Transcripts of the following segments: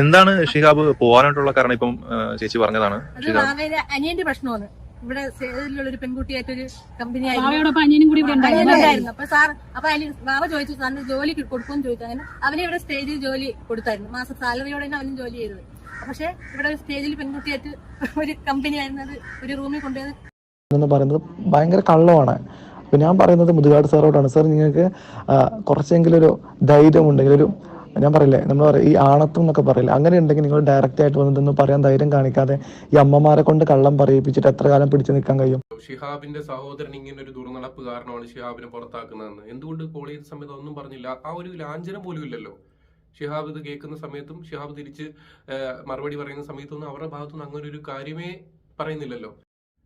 എന്താണ് ഷിഹാബ് പോവാനായിട്ടുള്ള കാരണം ഇപ്പം ചേച്ചി പറഞ്ഞതാണ്? അനിയന്റെ പ്രശ്നമാണ്. ഇവിടെ സേതിലുള്ള ഒരു പെൺകുട്ടിയായിട്ടൊരു കമ്പനി ആയിരുന്നു. അപ്പൊ സാർ അപ്പൊ അതിന് ബാബ ചോദിച്ചു സാറിന് ജോലി കൊടുക്കുമെന്ന് ചോദിച്ചു. അങ്ങനെ അവനെ ഇവിടെ സ്റ്റേജിൽ ജോലി കൊടുത്തായിരുന്നു. മാസ സാലറിയോടെ തന്നെ അവനും ജോലി ചെയ്തത് പക്ഷെ ഇവിടെ സ്റ്റേജിൽ പെൺകുട്ടിയായിട്ട് ഒരു കമ്പനി ആയിരുന്നത് ഒരു റൂമിൽ കൊണ്ടുപോയത് പറയുന്നത് ഭയങ്കര കള്ളമാണ്. അപ്പൊ ഞാൻ പറയുന്നത് മുതുകാട് സാറോടാണ്. സാർ നിങ്ങൾക്ക് കുറച്ചെങ്കിലും ഒരു ധൈര്യം ഉണ്ടെങ്കിൽ ഒരു ഞാൻ പറയില്ലേ നമ്മൾ പറയും ഈ ആണത്വം എന്നൊക്കെ പറയില്ല. അങ്ങനെ ഉണ്ടെങ്കിൽ നിങ്ങൾ ഡയറക്റ്റ് ആയിട്ട് വന്നിട്ടൊന്ന് പറയാൻ ധൈര്യം കാണിക്കാതെ ഈ അമ്മമാരെ കൊണ്ട് കള്ളം പറയിപ്പിച്ചിട്ട് എത്ര കാലം പിടിച്ചു നിൽക്കാൻ കഴിയും? ഷിഹാബിന്റെ സഹോദരൻ ഇങ്ങനെ ഒരു ദുർനടപ്പ് കാരണമാണ് ഷിഹാബിനെ പുറത്താക്കുന്നതെന്ന്. എന്തുകൊണ്ട് കോൾ ചെയ്ത സമയത്ത് ഒന്നും പറഞ്ഞില്ല? ആ ഒരു ലാഞ്ചനം പോലും ഇല്ലല്ലോ. ഷിഹാബ് ഇത് കേൾക്കുന്ന സമയത്തും ഷിഹാബ് തിരിച്ച് മറുപടി പറയുന്ന സമയത്തൊന്നും അവരുടെ ഭാഗത്തുനിന്ന് അങ്ങനെ ഒരു കാര്യമേ പറയുന്നില്ലല്ലോ.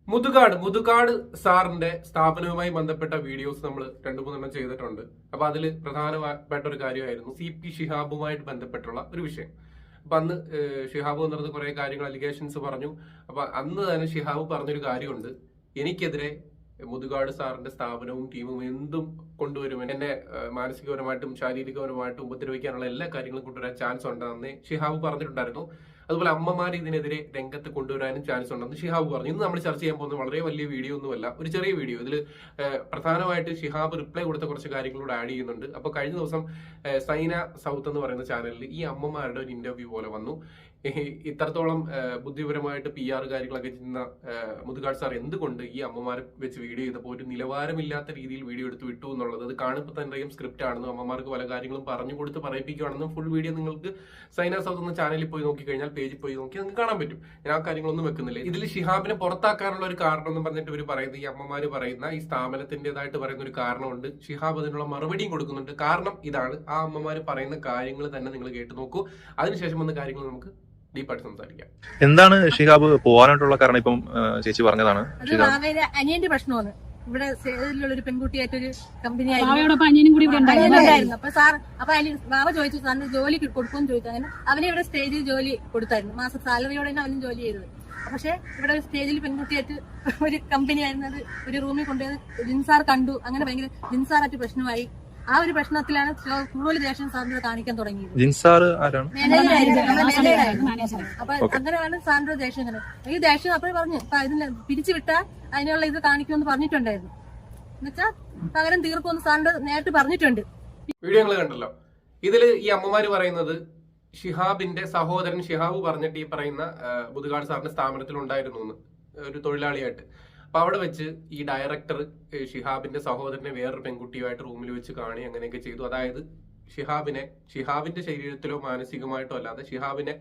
മുതുകാട് മുതുകാട് സാറിന്റെ സ്ഥാപനവുമായി ബന്ധപ്പെട്ട വീഡിയോസ് നമ്മൾ രണ്ടു മൂന്നെണ്ണം ചെയ്തിട്ടുണ്ട്. അപ്പൊ അതിൽ പ്രധാനപ്പെട്ട ഒരു കാര്യമായിരുന്നു സി പി ഷിഹാബുമായിട്ട് ബന്ധപ്പെട്ടുള്ള ഒരു വിഷയം. അപ്പൊ അന്ന് ഷിഹാബ് വന്നിരുന്ന കുറെ കാര്യങ്ങൾ അലിഗേഷൻസ് പറഞ്ഞു. അപ്പൊ അന്ന് തന്നെ ഷിഹാബ് പറഞ്ഞൊരു കാര്യമുണ്ട്. എനിക്കെതിരെ മുതുകാട് സാറിന്റെ സ്ഥാപനവും ടീമും എന്തും കൊണ്ടുവരും എന്നെ മാനസികപരമായിട്ടും ശാരീരികപരമായിട്ടും ഉപദ്രവിക്കാനുള്ള എല്ലാ കാര്യങ്ങളും കൊണ്ടുവരാൻ ചാൻസ് ഉണ്ടെന്ന് ഷിഹാബ് പറഞ്ഞിട്ടുണ്ടായിരുന്നു. അതുപോലെ അമ്മമാർ ഇതിനെതിരെ രംഗത്ത് കൊണ്ടുവരാനും ചാൻസ് ഉണ്ടെന്ന് ഷിഹാബ് പറഞ്ഞു. ഇന്ന് നമ്മൾ ചർച്ച ചെയ്യാൻ പോകുന്ന വളരെ വലിയ വീഡിയോ ഒന്നുമല്ല ഒരു ചെറിയ വീഡിയോ ഇതിൽ പ്രധാനമായിട്ട് ഷിഹാബ് റിപ്ലൈ കൊടുത്ത കുറച്ച് കാര്യങ്ങളോട് ആഡ് ചെയ്യുന്നുണ്ട്. അപ്പോൾ കഴിഞ്ഞ ദിവസം സൈന സൗത്ത് എന്ന് പറയുന്ന ചാനലിൽ ഈ അമ്മമാരുടെ ഒരു ഇന്റർവ്യൂ പോലെ വന്നു. ഇത്രത്തോളം ബുദ്ധിപരമായിട്ട് പി ആർ കാര്യങ്ങളൊക്കെ ചെയ്യുന്ന മുതുകാട് സാർ എന്തുകൊണ്ട് ഈ അമ്മമാരെ വെച്ച് വീഡിയോ ചെയ്തപ്പോൾ ഒരു നിലവാരമില്ലാത്ത രീതിയിൽ വീഡിയോ എടുത്ത് വിട്ടു എന്നുള്ളത്? അത് കാണുമ്പോൾ തന്നെയും സ്ക്രിപ്റ്റ് ആണെന്നും അമ്മമാർക്ക് പല കാര്യങ്ങളും പറഞ്ഞു കൊടുത്ത് പറയിപ്പിക്കുകയാണെന്നും ഫുൾ വീഡിയോ നിങ്ങൾക്ക് സൈന സൗത്ത് എന്ന ചാനലിൽ പോയി നോക്കിക്കഴിഞ്ഞാൽ പേജിൽ പോയി നോക്കി നിങ്ങൾക്ക് കാണാൻ പറ്റും. ഞാൻ ആ കാര്യങ്ങളൊന്നും വെക്കുന്നില്ല. ഇതിൽ ഷിഹാബിനെ പുറത്താക്കാനുള്ള ഒരു കാരണം എന്ന് പറഞ്ഞിട്ട് ഇവർ പറയുന്നത് ഈ അമ്മമാർ പറയുന്ന ഈ സ്ഥാപനത്തിന്റെതായിട്ട് പറയുന്ന ഒരു കാരണമുണ്ട്. ഷിഹാബ് അതിനുള്ള മറുപടിയും കൊടുക്കുന്നുണ്ട്. കാരണം ഇതാണ്. ആ അമ്മമാർ പറയുന്ന കാര്യങ്ങൾ തന്നെ നിങ്ങൾ കേട്ട് നോക്കൂ. അതിനുശേഷം വന്ന കാര്യങ്ങൾ നമുക്ക് ഡീപ്പായിട്ട് സംസാരിക്കാം. എന്താണ് ഷിഹാബ് പോവാനായിട്ടുള്ള കാരണം? ഇപ്പം ചേച്ചി പറഞ്ഞതാണ്. അനിയന്റെ പ്രശ്നമാണ്. ഇവിടെ സേതിലുള്ള ഒരു പെൺകുട്ടിയായിട്ടൊരു കമ്പനി ആയിരുന്നു. അപ്പൊ സാർ അപ്പൊ അതിന് ബാബ ചോദിച്ചു സാറിന് ജോലി കൊടുക്കുമെന്ന് ചോദിച്ചു. അങ്ങനെ അവനെ ഇവിടെ സ്റ്റേജിൽ ജോലി കൊടുത്തായിരുന്നു. മാസം സാലറിയോടെ തന്നെ അവനും ജോലി ചെയ്തത് പക്ഷെ ഇവിടെ സ്റ്റേജിൽ പെൺകുട്ടിയായിട്ട് ഒരു കമ്പനി ആയിരുന്നത് ഒരു റൂമിൽ കൊണ്ടുപോയത് ജിൻസാർ കണ്ടു. അങ്ങനെ ഭയങ്കര ജിൻസാറായിട്ട് പ്രശ്നമായി. ആ ഒരു പ്രശ്നത്തിലാണ് കൂടുതൽ ദേഷ്യം സാറിന് കാണിക്കാൻ തുടങ്ങിയത്. ജിൻസാർ ആരാണ്? അപ്പൊ. അങ്ങനെയാണ് സാറിന്റെ ദേഷ്യം ഇങ്ങനെ. ഈ ദേഷ്യം അപ്പോഴും പറഞ്ഞു ഇതിന് പിരിച്ചുവിട്ടാ അതിനുള്ള ഇത് കാണിക്കുമെന്ന് പറഞ്ഞിട്ടുണ്ടായിരുന്നു. എന്നുവെച്ചാ പകരം തീർക്കുമെന്ന് സാറിന്റെ നേരിട്ട് പറഞ്ഞിട്ടുണ്ട്. വീഡിയോ നിങ്ങൾ കണ്ടല്ലോ. ഇതിൽ ഈ അമ്മമാര് പറയുന്നത് ഷിഹാബിന്റെ സഹോദരൻ ഷിഹാബ് പറഞ്ഞിട്ട് ഈ പറയുന്ന ബുധുകാട് സാറിന്റെ സ്ഥാപനത്തിൽ ഉണ്ടായിരുന്നു എന്ന് ഒരു തൊഴിലാളിയായിട്ട്. അപ്പൊ അവിടെ വെച്ച് ഈ ഡയറക്ടർ ഷിഹാബിന്റെ സഹോദരനെ വേറൊരു പെൺകുട്ടിയുമായിട്ട് റൂമിൽ വെച്ച് കാണി അങ്ങനെയൊക്കെ ചെയ്തു. അതായത് ഷിഹാബിനെ ഷിഹാബിന്റെ ശരീരത്തിലോ മാനസികമായിട്ടോ അല്ലാതെ ഷിഹാബിനെ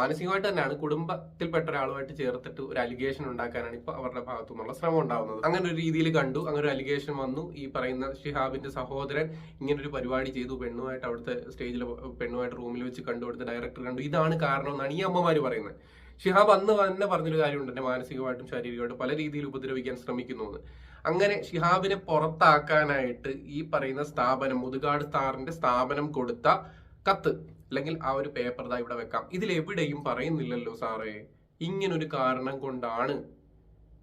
മാനസികമായിട്ട് തന്നെയാണ് കുടുംബത്തിൽപ്പെട്ട ഒരാളുമായിട്ട് ചേർത്തിട്ട് ഒരു അലിഗേഷൻ ഉണ്ടാക്കാനാണ് ഇപ്പൊ അവരുടെ ഭാഗത്തു നിന്നുള്ള ശ്രമം ഉണ്ടാവുന്നത്. അങ്ങനെ ഒരു രീതിയിൽ കണ്ടു. അങ്ങനെ ഒരു അലിഗേഷൻ വന്നു. ഈ പറയുന്ന ഷിഹാബിന്റെ സഹോദരൻ ഇങ്ങനെ ഒരു പരിപാടി ചെയ്തു. പെണ്ണുമായിട്ട് അവിടുത്തെ സ്റ്റേജിൽ പെണ്ണുമായിട്ട് റൂമിൽ വെച്ച് കണ്ടു. അവിടുത്തെ ഡയറക്ടർ കണ്ടു. ഇതാണ് കാരണം എന്നാണ് ഈ അമ്മമാര് പറയുന്നത്. ഷിഹാബ് അന്ന് തന്നെ പറഞ്ഞൊരു കാര്യമുണ്ട് എന്നെ മാനസികമായിട്ടും ശാരീരികമായിട്ടും പല രീതിയിൽ ഉപദ്രവിക്കാൻ ശ്രമിക്കുന്നു അങ്ങനെ ഷിഹാബിനെ പുറത്താക്കാനായിട്ട് ഈ പറയുന്ന സ്ഥാപനം മുതുകാട് താറിന്റെ സ്ഥാപനം കൊടുത്ത കത്ത് അല്ലെങ്കിൽ ആ ഒരു പേപ്പർ ദാ ഇവിടെ വെക്കാം. ഇതിൽ എവിടെയും പറയുന്നില്ലല്ലോ സാറേ ഇങ്ങനൊരു കാരണം കൊണ്ടാണ്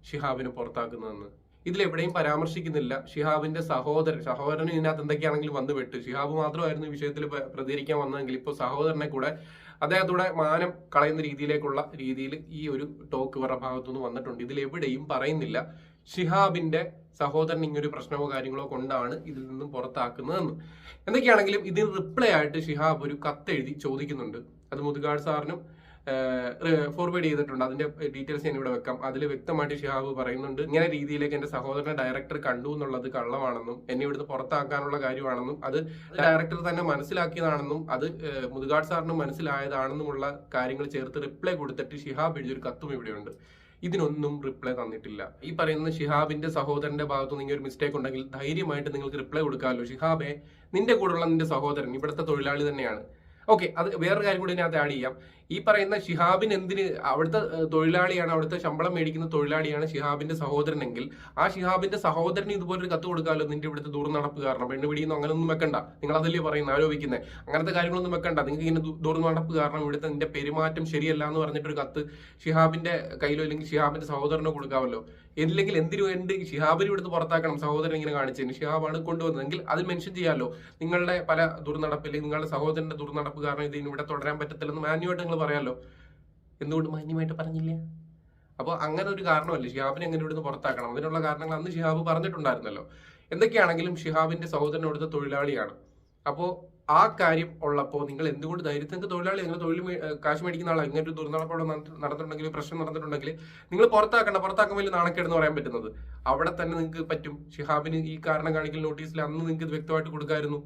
ഷിഹാബിനെ പുറത്താക്കുന്നതെന്ന്. ഇതിലെവിടെയും പരാമർശിക്കുന്നില്ല. ഷിഹാബിന്റെ സഹോദരൻ സഹോദരൻ ഇതിനകത്ത് എന്തൊക്കെയാണെങ്കിലും വന്നു വിട്ടു ഷിഹാബ് മാത്രമായിരുന്നു വിഷയത്തിൽ പ്രതികരിക്കാൻ വന്നതെങ്കിൽ ഇപ്പോൾ സഹോദരനെ കൂടെ അദ്ദേഹത്തൂടെ മാനം കളയുന്ന രീതിയിലേക്കുള്ള രീതിയിൽ ഈ ഒരു ടോക്ക് ഇവരുടെ ഭാഗത്തുനിന്ന് വന്നിട്ടുണ്ട്. ഇതിൽ എവിടെയും പറയുന്നില്ല. ഷിഹാബിന്റെ സഹോദരൻ ഇങ്ങനൊരു പ്രശ്നമോ കാര്യങ്ങളോ കൊണ്ടാണ് ഇതിൽ നിന്നും പുറത്താക്കുന്നതെന്ന്. എന്തൊക്കെയാണെങ്കിലും ഇതിന് റിപ്ലൈ ആയിട്ട് ഷിഹാബ് ഒരു കത്തെഴുതി ചോദിക്കുന്നുണ്ട്. അത് മുതുകാട് സാറിനും ഫോർവേഡ് ചെയ്തിട്ടുണ്ട്. അതിന്റെ ഡീറ്റെയിൽസ് ഞാൻ ഇവിടെ വെക്കാം. അതിൽ വ്യക്തമായിട്ട് ഷിഹാബ് പറയുന്നുണ്ട്. ഇങ്ങനെ രീതിയിലേക്ക് എന്റെ സഹോദരനെ ഡയറക്ടർ കണ്ടു എന്നുള്ളത് കള്ളമാണെന്നും എന്നെ ഇവിടുന്ന് പുറത്താക്കാനുള്ള കാര്യമാണെന്നും അത് ഡയറക്ടർ തന്നെ മനസ്സിലാക്കിയതാണെന്നും അത് മുതുകാട് സാറിന് മനസ്സിലായതാണെന്നുമുള്ള കാര്യങ്ങൾ ചേർത്ത് റിപ്ലൈ കൊടുത്തിട്ട് ഷിഹാബ് എഴുതിയൊരു കത്തും ഇവിടെയുണ്ട്. ഇതിനൊന്നും റിപ്ലൈ തന്നിട്ടില്ല. ഈ പറയുന്ന ഷിഹാബിന്റെ സഹോദരന്റെ ഭാഗത്ത് നിങ്ങൾ ഒരു മിസ്റ്റേക്ക് ഉണ്ടെങ്കിൽ ധൈര്യമായിട്ട് നിങ്ങൾക്ക് റിപ്ലൈ കൊടുക്കാമല്ലോ. ഷിഹാബെ നിന്റെ കൂടെയുള്ള നിന്റെ സഹോദരൻ ഇവിടുത്തെ തൊഴിലാളി തന്നെയാണ്. ഓക്കെ അത് വേറൊരു കാര്യം കൂടി ഇതിനകത്ത് ആഡ് ചെയ്യാം. ഈ പറയുന്ന ഷിഹാബിന് എന്തിന് അവിടുത്തെ തൊഴിലാളിയാണ് അവിടുത്തെ ശമ്പളം മേടിക്കുന്ന തൊഴിലാളിയാണ് ഷിഹാബിന്റെ സഹോദരനെങ്കിൽ ആ ഷിഹാബിന്റെ സഹോദരന് ഇതുപോലൊരു കത്ത് കൊടുക്കാമല്ലോ നിന്റെ ഇവിടുത്തെ ദൂർനടപ്പ് കാരണം. പെണ്ണ് പിടിയുന്നു അങ്ങനെയൊന്നും വെക്കണ്ട. നിങ്ങൾ അതല്ലേ പറയുന്നത് ആരോപിക്കുന്നത് അങ്ങനത്തെ കാര്യങ്ങളൊന്നും വെക്കണ്ട. നിങ്ങൾക്ക് ഇങ്ങനെ ദൂർനടപ്പ് കാരണം ഇവിടുത്തെ നിന്റെ പെരുമാറ്റം ശരിയല്ല എന്ന് പറഞ്ഞിട്ടൊരു കത്ത് ഷിഹാബിന്റെ കയ്യിലോ അല്ലെങ്കിൽ ഷിഹാബിന്റെ സഹോദരനോ കൊടുക്കാമല്ലോ? ഇല്ലെങ്കിൽ എന്തിനു വേണ്ടി ഷിഹാബിന് ഇവിടുന്ന് പുറത്താക്കണം? സഹോദരൻ ഇങ്ങനെ കാണിച്ചതിന് ഷിഹാബാണ് കൊണ്ടുവന്നതെങ്കിൽ അത് മെൻഷൻ ചെയ്യാമല്ലോ നിങ്ങളുടെ പല ദുർനടപ്പ് അല്ലെങ്കിൽ നിങ്ങളുടെ സഹോദരന്റെ ദുർനടപ്പ് കാരണം ഇത് ഇവിടെ തുടരാൻ പറ്റത്തില്ലെന്ന് മാന്യമായിട്ട് നിങ്ങൾ പറയാമല്ലോ എന്തുകൊണ്ട് മാന്യമായിട്ട് പറഞ്ഞില്ല? അപ്പോൾ അങ്ങനെ ഒരു കാരണമല്ലേ ഷിഹാബിനെ എങ്ങനെ ഇവിടുന്ന് പുറത്താക്കണം? അതിനുള്ള കാരണങ്ങൾ അന്ന് ഷിഹാബ് പറഞ്ഞിട്ടുണ്ടായിരുന്നല്ലോ. എന്തൊക്കെയാണെങ്കിലും ഷിഹാബിന്റെ സഹോദരൻ തൊഴിലാളിയാണ്. അപ്പോൾ ആ കാര്യം ഉള്ളപ്പോൾ നിങ്ങൾ എന്തുകൊണ്ട് ധൈര്യത്തിൽ നിങ്ങൾക്ക് തൊഴിലാളി നിങ്ങൾ തൊഴിൽ കാശ് മേടിക്കുന്ന ആളാണ് ഇങ്ങനെ ഒരു ദുർനടപ്പോടെ നടന്നിട്ടുണ്ടെങ്കിൽ പ്രശ്നം നടന്നിട്ടുണ്ടെങ്കിൽ നിങ്ങൾ പുറത്താക്കണ്ട. പുറത്താക്കാൻ വലിയ നാണക്കേടെന്ന് പറയാൻ പറ്റുന്നത്. അവിടെ തന്നെ നിങ്ങൾക്ക് പറ്റും. ഷിഹാബിന് ഈ കാരണം കാണിക്കൽ നോട്ടീസിൽ അന്ന് നിങ്ങൾക്ക് വ്യക്തമായിട്ട് കൊടുക്കായിരുന്നു.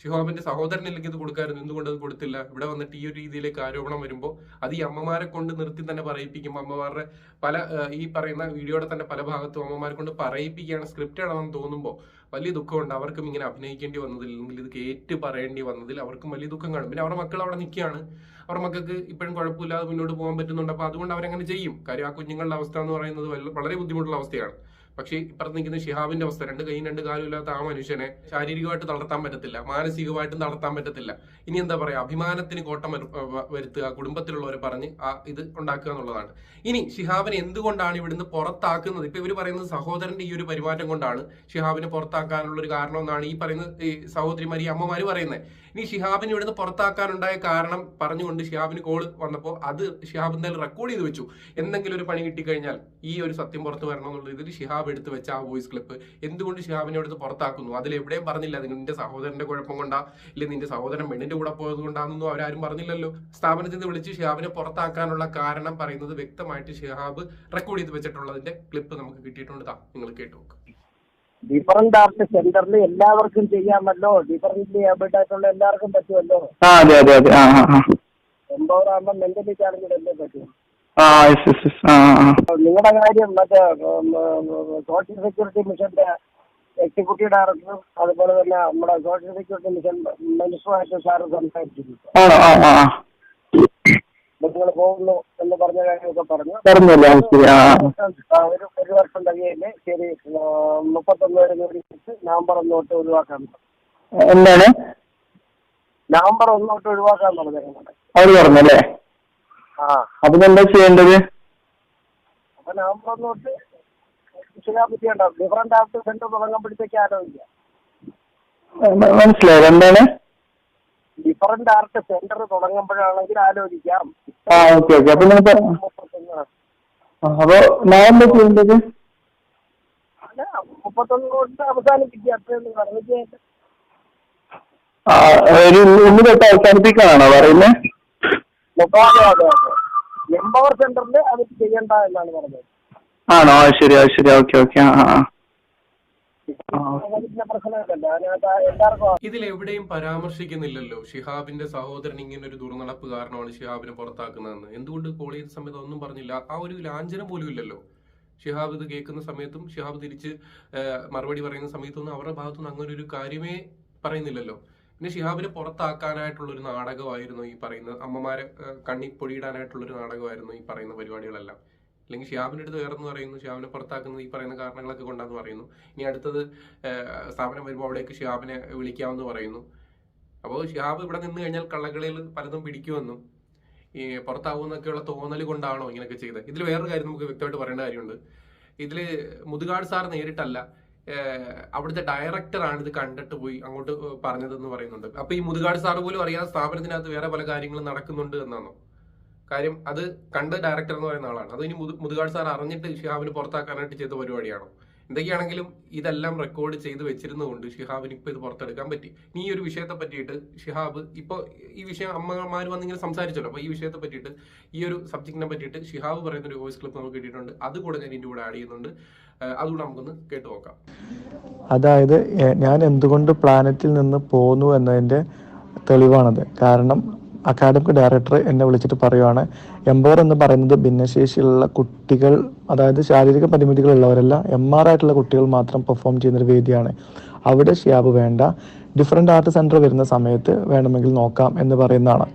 ഷിഹാബിന്റെ സഹോദരനിലേക്ക് ഇത് കൊടുക്കാമായിരുന്നു എന്തുകൊണ്ട് അത് കൊടുത്തില്ല? ഇവിടെ വന്നിട്ട് ഈ ഒരു രീതിയിലേക്ക് ആരോപണം വരുമ്പോൾ അത് ഈ അമ്മമാരെ കൊണ്ട് നിർത്തി തന്നെ പറയിപ്പിക്കും. അമ്മമാരുടെ പല ഈ പറയുന്ന വീഡിയോയുടെ തന്നെ പല ഭാഗത്തും അമ്മമാരെ കൊണ്ട് പറയിപ്പിക്കുകയാണ് സ്ക്രിപ്റ്റ് ആണെന്ന് തോന്നുമ്പോൾ വലിയ ദുഃഖമുണ്ട്. അവർക്കും ഇങ്ങനെ അഭിനയിക്കേണ്ടി വന്നതിൽ അല്ലെങ്കിൽ ഇത് കേറ്റ് പറയേണ്ടി വന്നതിൽ അവർക്കും വലിയ ദുഃഖം കാണും. പിന്നെ അവരുടെ മക്കൾ അവിടെ നിൽക്കുകയാണ്. അവരുടെ മക്കൾക്ക് ഇപ്പോഴും കുഴപ്പമില്ലാതെ മുന്നോട്ട് പോകാൻ പറ്റുന്നുണ്ട്. അപ്പോൾ അതുകൊണ്ട് അവരങ്ങനെ ചെയ്യും. കാര്യം ആ കുഞ്ഞുങ്ങളുടെ അവസ്ഥ എന്ന് പറയുന്നത് വളരെ ബുദ്ധിമുട്ടുള്ള അവസ്ഥയാണ്. പക്ഷേ ഇപ്പുറത്ത് നിൽക്കുന്ന ഷിഹാബിന്റെ അവസ്ഥ രണ്ട് കൈയും രണ്ട് കാലും ഇല്ലാത്ത ആ മനുഷ്യനെ ശാരീരികമായിട്ട് തളർത്താൻ പറ്റത്തില്ല മാനസികമായിട്ടും നടത്താൻ പറ്റത്തില്ല. ഇനി എന്താ പറയാ അഭിമാനത്തിന് കോട്ടം വരുത്തുക കുടുംബത്തിലുള്ളവരെ പറഞ്ഞ് ആ ഇത് ഉണ്ടാക്കുക എന്നുള്ളതാണ്. ഇനി ഷിഹാബിനെ എന്തുകൊണ്ടാണ് ഇവിടുന്ന് പുറത്താക്കുന്നത്? ഇപ്പൊ ഇവർ പറയുന്നത് സഹോദരന്റെ ഈ ഒരു പെരുമാറ്റം കൊണ്ടാണ് ഷിഹാബിനെ പുറത്താക്കാനുള്ള ഒരു കാരണം എന്നാണ് ഈ പറയുന്ന സഹോദരിമാര് അമ്മമാര് പറയുന്നത്. ഇനി ഷിഹാബിനെ ഇവിടുന്ന് പുറത്താക്കാനുണ്ടായ കാരണം പറഞ്ഞുകൊണ്ട് ഷിഹാബിന് കോൾ വന്നപ്പോൾ അത് ഷിഹാബ് എന്തായാലും റെക്കോർഡ് ചെയ്ത് വെച്ചു. എന്തെങ്കിലും ഒരു പണി കിട്ടിക്കഴിഞ്ഞാൽ ഈ ഒരു സത്യം പുറത്ത് വരണം എന്നുള്ള ഇതിൽ ഷിഹാബ് എടുത്ത് വെച്ച ആ വോയിസ് ക്ലിപ്പ് എന്തുകൊണ്ട് ഷിഹാബിനെ എടുത്ത് പുറത്താക്കുന്നു? അതിൽ എവിടെയും പറഞ്ഞില്ല. നിന്റെ സഹോദരന്റെ കുഴപ്പം കൊണ്ടാ? ഇല്ലെങ്കിൽ നിന്റെ സഹോദരൻ പെണ്ണിന്റെ കൂടെ പോയത് കൊണ്ടാണെന്നൊന്നും അവരാരും പറഞ്ഞില്ലല്ലോ. സ്ഥാപനത്തിൽ നിന്ന് വിളിച്ച് ഷിഹാബിനെ പുറത്താക്കാനുള്ള കാരണം പറയുന്നത് വ്യക്തമായിട്ട് ഷിഹാബ് റെക്കോർഡ് ചെയ്ത് വെച്ചിട്ടുള്ളതിന്റെ ക്ലിപ്പ് നമുക്ക് കിട്ടിയിട്ടുണ്ട്. നിങ്ങൾ കേട്ടു നോക്ക്. ഡിഫറന്റ് ആർട്ട് സെന്ററിൽ എല്ലാവർക്കും ചെയ്യാമല്ലോ. ഡിഫറന്റ് ഏബിൾഡ് ആയിട്ടുള്ള എല്ലാവർക്കും പറ്റുമല്ലോ. അതെ അതെ അതെ. എംപവർ ആകുമ്പോൾ മെന്റലി ചാലഞ്ച് അല്ലേ പറ്റും? നിങ്ങളുടെ കാര്യം മറ്റേ സോഷ്യൽ സെക്യൂരിറ്റി മിഷന്റെ എക്സിക്യൂട്ടീവ് ഡയറക്ടറും അതുപോലെ തന്നെ നമ്മുടെ സോഷ്യൽ സെക്യൂരിറ്റി മിഷൻ മിനിസ്റ്ററുമായിട്ട് സാറ് സംസാരിച്ചിരുന്നു നിങ്ങൾ പോകുന്നു എന്ന് പറഞ്ഞ കാര്യമൊക്കെ പറഞ്ഞു. പറഞ്ഞല്ലോ ആ, ഒരു ഒരു വർഷം തകയല്ലേ ശരി മുപ്പത്തൊന്ന് വരെ ജോലി നവംബർ ഒന്ന് തൊട്ട് ഒഴിവാക്കാൻ പറഞ്ഞു. എന്താണ്? നവംബർ ഒന്ന് തൊട്ട് ഒഴിവാക്കാൻ പറഞ്ഞേക്കുന്നത് അവർ പറഞ്ഞല്ലേ? ആ. അപ്പൊ എന്താ ചെയ്യേണ്ടത്? അപ്പൊ നവംബർ ഒന്ന് തൊട്ട് ചെയ്യാൻ പറ്റിയുണ്ടോ ഡിഫറെന്റ് ആഫ്റ്റർ സെന്റർ തുടങ്ങുമ്പോഴത്തേക്ക് ആരോഗ്യ മനസ്സിലായോ. എന്താണ്? ഡിഫറെന്റ് ആർട്ട് സെന്റർ തുടങ്ങുമ്പോഴാണെങ്കിൽ ആലോചിക്കാം. ആ ഓക്കെ ഓക്കെ അപ്പൊ നിങ്ങൾക്ക് മുപ്പത്തൊന്ന് ആ, അപ്പൊ ഞാൻ എന്താ ചെയ്യേണ്ടത്? അല്ല മുപ്പത്തൊന്ന് തൊട്ട് അവസാനിപ്പിക്കുക അത്രയൊന്നും പറഞ്ഞിട്ട് ആ ഒരു ഇന്ന് ഇന്ന് തൊട്ട് അവസാനിപ്പിക്കാനാണോ പറയുന്നത് എംപവർ സെന്ററിൽ അത്. ചെയ്യേണ്ട എന്നാണ് പറഞ്ഞത്. ആണോ? ശരി ശരി. Okay okay. ആ ആ. എവിടെയും പരാമർശിക്കുന്നില്ലല്ലോ. ഷിഹാബിന്റെ സഹോദരൻ ഇങ്ങനെ ഒരു ദുർനടപ്പ് കാരണമാണ് ഷിഹാബിനെ പുറത്താക്കുന്നതെന്ന്. എന്തുകൊണ്ട് ചെയ്ത സമയത്ത് ഒന്നും പറഞ്ഞില്ല? ആ ഒരു ലാഞ്ചനം പോലും ഇല്ലല്ലോ. ഷിഹാബ് ഇത് കേൾക്കുന്ന സമയത്തും ഷിഹാബ് തിരിച്ച് മറുപടി പറയുന്ന സമയത്തൊന്നും അവരുടെ ഭാഗത്തുനിന്ന് അങ്ങനെ ഒരു കാര്യമേ പറയുന്നില്ലല്ലോ. പിന്നെ ഷിഹാബിനെ പുറത്താക്കാനായിട്ടുള്ള ഒരു നാടകമായിരുന്നു ഈ പറയുന്ന അമ്മമാരെ കണ്ണി പൊടിയിടാനായിട്ടുള്ള ഒരു നാടകമായിരുന്നു ഈ പറയുന്ന പരിപാടികളെല്ലാം. അല്ലെങ്കിൽ ഷിഹാബിന്റെ അടുത്ത് വേറെന്ന് പറയുന്നു ഷിയാബിനെ പുറത്താക്കുന്നത് ഈ പറയുന്ന കാരണങ്ങളൊക്കെ കൊണ്ടാന്ന് പറയുന്നു. ഇനി അടുത്തത് സ്ഥാപനം വരുമ്പോൾ അവിടേക്ക് ഷിയാബിനെ വിളിക്കാമെന്ന് പറയുന്നു. അപ്പോൾ ഷിയാബ് ഇവിടെ നിന്ന് കഴിഞ്ഞാൽ കള്ളക്കളിയിൽ പലതും പിടിക്കുമെന്നും ഈ പുറത്താവുമെന്നൊക്കെയുള്ള തോന്നൽ കൊണ്ടാണോ ഇങ്ങനെയൊക്കെ ചെയ്തത്. ഇതിൽ വേറൊരു കാര്യം നമുക്ക് വ്യക്തമായിട്ട് പറയേണ്ട കാര്യമുണ്ട്. ഇതിൽ മുതുകാട് സാർ നേരിട്ടല്ല അവിടുത്തെ ഡയറക്ടറാണ് ഇത് കണ്ടിട്ട് പോയി അങ്ങോട്ട് പറഞ്ഞതെന്ന് പറയുന്നുണ്ട്. അപ്പൊ ഈ മുതുകാട് സാർ പോലും അറിയാതെ സ്ഥാപനത്തിനകത്ത് വേറെ പല കാര്യങ്ങളും നടക്കുന്നുണ്ട് എന്നാണോ? കാര്യം അത് കണ്ട് ഡയറക്ടർ എന്ന് പറയുന്ന ആളാണ്. അത് ഇനി മുതു- മുതുകാട് സാർ അറിഞ്ഞിട്ട് ഷിഹാബിന് പുറത്താക്കാനായിട്ട് ചെയ്ത പരിപാടിയാണോ? എന്തൊക്കെയാണെങ്കിലും ഇതെല്ലാം റെക്കോർഡ് ചെയ്ത് വെച്ചിരുന്നതുകൊണ്ട് ഷിഹാബിന് ഇപ്പൊ ഇത് പുറത്തെടുക്കാൻ പറ്റി. ഇനി ഈ ഒരു വിഷയത്തെ പറ്റിയിട്ട് ഷിഹാബ് ഇപ്പോൾ ഈ വിഷയം അമ്മമാർ വന്നിങ്ങനെ സംസാരിച്ചല്ലോ. അപ്പോൾ ഈ വിഷയത്തെ പറ്റിയിട്ട് ഈ ഒരു സബ്ജക്റ്റിനെ പറ്റിയിട്ട് ഷിഹാബ് പറയുന്ന ഒരു വോയിസ് ക്ലിപ്പ് നമുക്ക് കിട്ടിയിട്ടുണ്ട്. അത് കൂടെ ഞാൻ ഇതിന്റെ കൂടെ ആഡ് ചെയ്യുന്നുണ്ട്. അതുകൂടെ നമുക്കൊന്ന് കേട്ടു നോക്കാം. അതായത് ഞാൻ എന്തുകൊണ്ട് പ്ലാനറ്റിൽ നിന്ന് പോന്നു എന്നതിന്റെ തെളിവാണത്. കാരണം അക്കാഡമിക് ഡയറക്ടർ എന്നെ വിളിച്ചിട്ട് പറയുവാണ്. എംപവർ എന്ന് പറയുന്നത് ഭിന്നശേഷിയുള്ള കുട്ടികൾ അതായത് ശാരീരിക പരിമിതികളുള്ളവരല്ല എം ആർ ആയിട്ടുള്ള കുട്ടികൾ മാത്രം പെർഫോം ചെയ്യുന്ന ഒരു വേദിയാണ്. അവിടെ ഷിയാബ് വേണ്ട. ഡിഫറെന്റ് ആർട്ട് സെന്റർ വരുന്ന സമയത്ത് വേണമെങ്കിൽ നോക്കാം എന്ന് പറയുന്നതാണ്.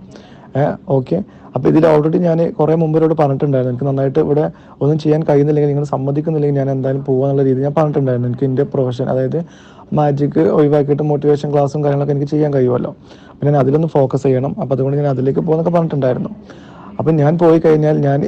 ഓക്കെ അപ്പോൾ ഇതിൽ ഓൾറെഡി ഞാൻ കുറേ മുമ്പിലോട് പറഞ്ഞിട്ടുണ്ടായിരുന്നു. എനിക്ക് നന്നായിട്ട് ഇവിടെ ഒന്നും ചെയ്യാൻ കഴിയുന്നില്ലെങ്കിൽ നിങ്ങൾ സമ്മതിക്കുന്നില്ലെങ്കിൽ ഞാൻ എന്തായാലും പോകാന്നുള്ള രീതി ഞാൻ പറഞ്ഞിട്ടുണ്ടായിരുന്നു. എനിക്ക് എന്റെ പ്രൊഫഷൻ അതായത് മാജിക് ഒഴിവാക്കിയിട്ട് മോട്ടിവേഷൻ ക്ലാസ്സും കാര്യങ്ങളൊക്കെ എനിക്ക് ചെയ്യാൻ കഴിയുമല്ലോ. അപ്പോൾ ഞാൻ അതിലൊന്ന് ഫോക്കസ് ചെയ്യണം. അപ്പം അതുകൊണ്ട് ഞാൻ അതിലേക്ക് പോകുന്നൊക്കെ പറഞ്ഞിട്ടുണ്ടായിരുന്നു. അപ്പം ഞാൻ പോയി കഴിഞ്ഞാൽ ഞാൻ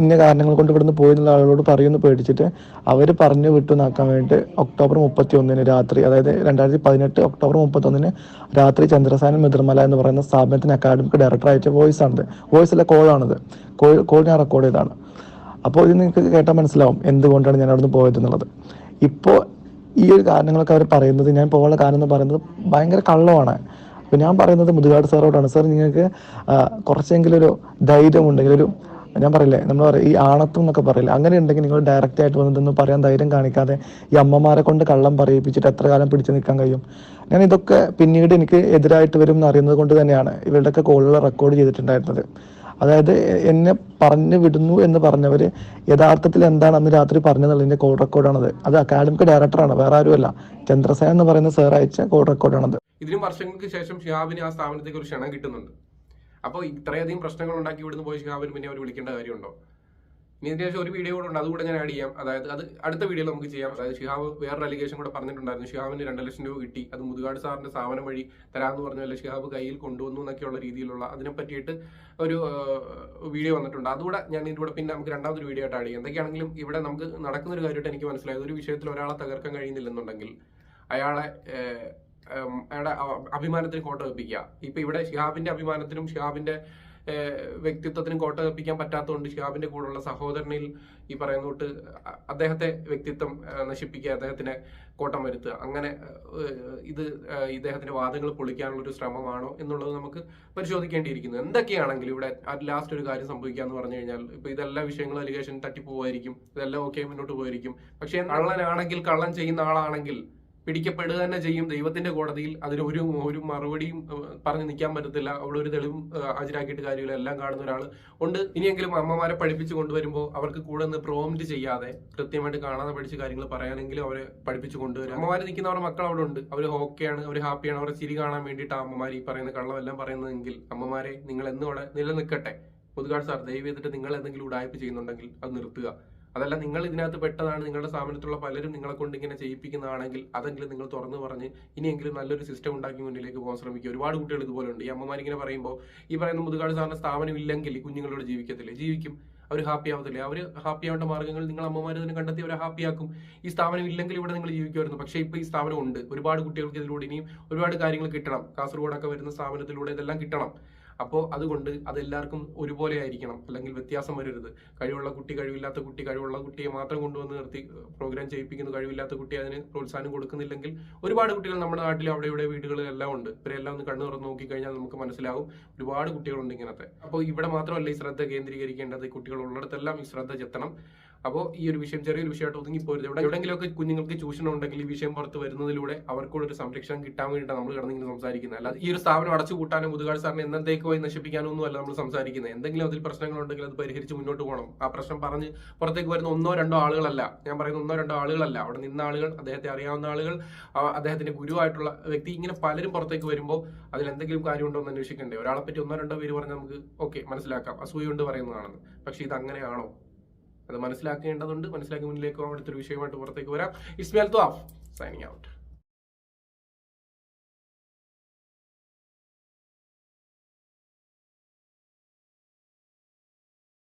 ഇന്ന കാരണങ്ങൾ കൊണ്ട് ഇവിടുന്ന് പോയി എന്നുള്ള ആളുകളോട് പറയുമെന്ന് പേടിച്ചിട്ട്. അവർ പറഞ്ഞു വിട്ടു നാക്കാൻ വേണ്ടി ഒക്ടോബർ മുപ്പത്തി ഒന്നിന് രാത്രി അതായത് രണ്ടായിരത്തി പതിനെട്ട് ഒക്ടോബർ മുപ്പത്തി ഒന്നിന് രാത്രി ചന്ദ്രസാനൻ മിത്രമല എന്ന് പറയുന്ന സ്ഥാപനത്തിന് അക്കാഡമിക് ഡയറക്ടർ ആയിട്ട് വോയിസ് ആണിത് വോയിസ് അല്ല കോളാണിത് കോൾ കോൾ ഞാൻ റെക്കോർഡ് ചെയ്താണ് അപ്പോൾ ഇത് നിങ്ങൾക്ക് കേട്ടാൽ മനസ്സിലാവും എന്തുകൊണ്ടാണ് ഞാൻ അവിടുന്ന് പോയത് എന്നുള്ളത്. ഇപ്പോൾ ഈ ഒരു കാരണങ്ങളൊക്കെ അവർ പറയുന്നത് ഞാൻ പോകാനുള്ള കാരണം എന്ന് പറയുന്നത് ഭയങ്കര കള്ളമാണ്. അപ്പോൾ ഞാൻ പറയുന്നത് മുതുകാട് സാറോടാണ്. സാർ നിങ്ങൾക്ക് കുറച്ചെങ്കിലും ഒരു ധൈര്യം ഉണ്ടെങ്കിൽ ഒരു ഞാൻ പറയില്ലേ നമ്മൾ പറയും ഈ ആണത്വം എന്നൊക്കെ പറയില്ല അങ്ങനെ ഉണ്ടെങ്കിൽ നിങ്ങൾ ഡയറക്റ്റ് ആയിട്ട് വന്നിട്ടൊന്നും പറയാൻ ധൈര്യം കാണിക്കാതെ ഈ അമ്മമാരെ കൊണ്ട് കള്ളം പറയിപ്പിച്ചിട്ട് എത്ര കാലം പിടിച്ചു നിൽക്കാൻ കഴിയും. ഞാൻ ഇതൊക്കെ പിന്നീട് എനിക്ക് എതിരായിട്ട് വരും എന്ന് അറിയുന്നത് കൊണ്ട് തന്നെയാണ് ഇവരുടെയൊക്കെ കോളുകൾ റെക്കോർഡ് ചെയ്തിട്ടുണ്ടായിരുന്നത്. അതായത് എന്നെ പറഞ്ഞു വിടുന്നു എന്ന് പറഞ്ഞവർ യഥാർത്ഥത്തിൽ എന്താണ് അന്ന് രാത്രി പറഞ്ഞതെന്നുള്ളതിന്റെ കോൾ റെക്കോർഡാണത് അത് അക്കാഡമിക് ഡയറക്ടറാണ് വേറെ ആരുമല്ല. ചന്ദ്രസേൻ എന്ന് പറയുന്ന സാർ അയച്ച കോൾ റെക്കോർഡാണത് ഇതിനും വർഷങ്ങൾക്ക് ശേഷം ഷിഹാബിന് ആ സ്ഥാപനത്തേക്ക് ഒരു ക്ഷണം കിട്ടുന്നുണ്ട്. അപ്പോൾ ഇത്രയധികം പ്രശ്നങ്ങൾ ഉണ്ടാക്കി ഇവിടുന്ന് പോയി ഷിഹാബിന് പിന്നെ അവർ വിളിക്കേണ്ട കാര്യമുണ്ടോ? ഇനി ശേഷം ഒരു വീഡിയോ കൂടെ ഉണ്ട്. അതുകൂടെ ഞാൻ ആഡ് ചെയ്യാം. അതായത് അത് അടുത്ത വീഡിയോയിൽ നമുക്ക് ചെയ്യാം. അതായത് ഷിഹാബ് വേറൊരു അലിഗേഷൻ കൂടെ പറഞ്ഞിട്ടുണ്ടായിരുന്നു. ഷിഹാബിന് രണ്ട് ലക്ഷം രൂപ കിട്ടി. അത് മുതുകാട് സാറിന്റെ സ്ഥാപനം വഴി തരാമെന്ന് പറഞ്ഞല്ല ഷിഹാബ് കയ്യിൽ കൊണ്ടുവന്നു എന്നൊക്കെയുള്ള രീതിയിലുള്ള അതിനെ പറ്റിയിട്ട് ഒരു വീഡിയോ വന്നിട്ടുണ്ട്. അതുകൂടെ ഞാൻ ഇതിന്റെ കൂടെ പിന്നെ നമുക്ക് രണ്ടാമതൊരു വീഡിയോ ആയിട്ട് ആഡ് ചെയ്യാം. എന്തൊക്കെയാണെങ്കിലും ഇവിടെ നമുക്ക് നടക്കുന്ന ഒരു കാര്യമായിട്ട് എനിക്ക് മനസ്സിലായത് ഒരു വിഷയത്തിൽ ഒരാളെ തകർക്കാൻ കഴിയുന്നില്ലെന്നുണ്ടെങ്കിൽ അയാളെ അയാളുടെ അഭിമാനത്തിന് കോട്ട വെപ്പിക്കുക. ഇപ്പൊ ഇവിടെ ഷിഹാബിന്റെ അഭിമാനത്തിനും ഷിഹാബിന്റെ വ്യക്തിത്വത്തിനും കോട്ട വെപ്പിക്കാൻ പറ്റാത്തതുകൊണ്ട് ഷിഹാബിന്റെ കൂടെയുള്ള സഹോദരനിൽ ഈ പറയുന്ന തൊട്ട് അദ്ദേഹത്തെ വ്യക്തിത്വം നശിപ്പിക്കുക അദ്ദേഹത്തിനെ കോട്ടം വരുത്തുക. അങ്ങനെ ഇത് ഇദ്ദേഹത്തിന്റെ വാദങ്ങൾ പൊളിക്കാനുള്ള ഒരു ശ്രമമാണോ എന്നുള്ളത് നമുക്ക് പരിശോധിക്കേണ്ടിയിരിക്കുന്നു. എന്തൊക്കെയാണെങ്കിലും ഇവിടെ അറ്റ് ലാസ്റ്റ് ഒരു കാര്യം സംഭവിക്കുക എന്ന് പറഞ്ഞു കഴിഞ്ഞാൽ ഇപ്പൊ ഇതെല്ലാ വിഷയങ്ങളും അലിഗേഷൻ തട്ടിപ്പോവായിരിക്കും ഇതെല്ലാം ഓക്കെ മുന്നോട്ട് പോയിരിക്കും പക്ഷെ കള്ളനാണെങ്കിൽ കള്ളൻ ചെയ്യുന്ന ആളാണെങ്കിൽ പിടിക്കപ്പെടുക തന്നെ ചെയ്യും. ദൈവത്തിന്റെ കോടതിയിൽ അതിന് ഒരു ഒരു മറുപടിയും പറഞ്ഞു നിൽക്കാൻ പറ്റത്തില്ല. അവിടെ ഒരു തെളിവും ഹാജരാക്കിയിട്ട് കാര്യമില്ല. എല്ലാം കാണുന്ന ഒരാൾ ഉണ്ട്. ഇനിയെങ്കിലും അമ്മമാരെ പഠിപ്പിച്ചു കൊണ്ടുവരുമ്പോൾ അവർക്ക് കൂടെ നിന്ന് പ്രോമിറ്റ് ചെയ്യാതെ കൃത്യമായിട്ട് കാണാതെ പഠിച്ച് കാര്യങ്ങൾ പറയാനെങ്കിലും അവരെ പഠിപ്പിച്ചു കൊണ്ടുവരും അമ്മമാർ നിൽക്കുന്ന അവരുടെ മക്കൾ അവിടെ ഉണ്ട്. അവർ ഹോക്കെയാണ് അവർ ഹാപ്പിയാണ്. അവരെ ചിരി കാണാൻ വേണ്ടിയിട്ട് അമ്മമാർ ഈ പറയുന്ന കള്ളമെല്ലാം പറയുന്നതെങ്കിൽ അമ്മമാരെ നിങ്ങൾ എന്നും അവിടെ നിലനിൽക്കട്ടെ. പൊതുകാട് സാർ ദയവ് ചെയ്തിട്ട് നിങ്ങൾ എന്തെങ്കിലും ഉടായ്പ ചെയ്യുന്നുണ്ടെങ്കിൽ അത് നിർത്തുക. അതല്ല നിങ്ങൾ ഇതിനകത്ത് പെട്ടതാണ് നിങ്ങളുടെ സ്ഥാപനത്തിലുള്ള പലരും നിങ്ങളെ കൊണ്ട് ഇങ്ങനെ ചെയ്യിപ്പിക്കുന്നതാണെങ്കിൽ അതെങ്കിലും നിങ്ങൾ തുറന്നു പറഞ്ഞ് ഇനിയെങ്കിലും നല്ലൊരു സിസ്റ്റം ഉണ്ടാക്കി മുന്നിലേക്ക് പോകാൻ ശ്രമിക്കുക. ഒരുപാട് കുട്ടികൾ ഇതുപോലെ ഉണ്ട് ഈ അമ്മമാരിങ്ങനെ പറയുമ്പോൾ ഈ പറയുന്ന മുതുകാട് സാറിന് സ്ഥാപനം ഇല്ലെങ്കിൽ ഈ കുഞ്ഞുങ്ങളോട് ജീവിക്കത്തില്ലേ? ജീവിക്കും. അവർ ഹാപ്പി ആവത്തില്ലേ? അവർ ഹാപ്പി ആവേണ്ട മാർഗങ്ങൾ നിങ്ങൾ അമ്മമാർ തന്നെ കണ്ടെത്തി അവരെ ഹാപ്പി ആക്കും. ഈ സ്ഥാപനം ഇല്ലെങ്കിൽ ഇവിടെ നിങ്ങൾ ജീവിക്കുമായിരുന്നു. പക്ഷേ ഇപ്പോൾ ഈ സ്ഥാപനം ഉണ്ട്. ഒരുപാട് കുട്ടികൾക്ക് ഇതിലൂടെ ഇനിയും ഒരുപാട് കാര്യങ്ങൾ കിട്ടണം. കാസർഗോഡൊക്കെ വരുന്ന സ്ഥാപനത്തിലൂടെ ഇതെല്ലാം കിട്ടണം. അപ്പോൾ അതുകൊണ്ട് അതെല്ലാവർക്കും ഒരുപോലെ ആയിരിക്കണം അല്ലെങ്കിൽ വ്യത്യാസം വരരുത്. കഴിവുള്ള കുട്ടി കഴിവില്ലാത്ത കുട്ടി കഴിവുള്ള കുട്ടിയെ മാത്രം കൊണ്ടുവന്ന് നിർത്തി പ്രോഗ്രാം ചെയ്യിപ്പിക്കുന്നു. കഴിവില്ലാത്ത കുട്ടി അതിന് പ്രോത്സാഹനം കൊടുക്കുന്നില്ലെങ്കിൽ ഒരുപാട് കുട്ടികൾ നമ്മുടെ നാട്ടിൽ അവിടെ ഇവിടെ വീടുകളിലെല്ലാം ഉണ്ട്. ഇവരെല്ലാം ഒന്ന് കണ്ണു തുറന്ന് നോക്കിക്കഴിഞ്ഞാൽ നമുക്ക് മനസ്സിലാവും ഒരുപാട് കുട്ടികളുണ്ട് ഇങ്ങനത്തെ. അപ്പോൾ ഇവിടെ മാത്രമല്ല ഈ ശ്രദ്ധ കേന്ദ്രീകരിക്കേണ്ടത് കുട്ടികൾ ഉള്ളിടത്തെല്ലാം ഈ ശ്രദ്ധ ചെത്തണം. അപ്പോൾ ഈ ഒരു വിഷയം ചെറിയൊരു വിഷയമായിട്ട് ഒതുങ്ങിപ്പോരുത് ഇവിടെ എവിടെയെങ്കിലുമൊക്കെ കുഞ്ഞുങ്ങൾക്ക് ചൂഷണം ഉണ്ടെങ്കിൽ ഈ വിഷയം പുറത്ത് വരുന്നതിലൂടെ അവർക്കൂടെ ഒരു സംരക്ഷണം കിട്ടാൻ വേണ്ടിയിട്ടാണ് നമ്മൾ കടന്നിങ്ങനെ സംസാരിക്കുന്നത്. അല്ലാതെ ഈ ഒരു സ്ഥാപനം അടച്ചു കൂട്ടാനും മുതുകാട് സാറിനെ എന്നത്തേക്കുമായി നശിപ്പിക്കാനോ ഒന്നും അല്ല നമ്മൾ സംസാരിക്കുന്നത്. എന്തെങ്കിലും അതിൽ പ്രശ്നങ്ങളുണ്ടെങ്കിൽ അത് പരിഹരിച്ച് മുന്നോട്ട് പോകണം. ആ പ്രശ്നം പറഞ്ഞ് പുറത്തേക്ക് വരുന്ന ഒന്നോ രണ്ടോ ആളുകളല്ല ഞാൻ പറയുന്ന ഒന്നോ രണ്ടോ ആളുകളല്ല അവിടെ നിന്ന ആളുകൾ അദ്ദേഹത്തെ അറിയാവുന്ന ആളുകൾ അദ്ദേഹത്തിന്റെ ഗുരുവായിട്ടുള്ള വ്യക്തി ഇങ്ങനെ പലരും പുറത്തേക്ക് വരുമ്പോൾ അതിൽ എന്തെങ്കിലും കാര്യമുണ്ടോ എന്ന് അന്വേഷിക്കണ്ടേ? ഒരാളെ പറ്റി ഒന്നോ രണ്ടോ പേര് പറഞ്ഞാൽ നമുക്ക് ഓക്കെ മനസ്സിലാക്കാം. അസൂയ കൊണ്ട് പറയുന്നതാണെന്ന്. പക്ഷെ ഇത് അങ്ങനെയാണോ അത് മനസ്സിലാക്കേണ്ടതുണ്ട്. മനസ്സിലാക്കി മുന്നിലേക്ക് അടുത്തൊരു വിഷയമായിട്ട് പുറത്തേക്ക് വരാം. ഇസ്മേൽ ത്വാഫ് സൈനിങ് ഔട്ട്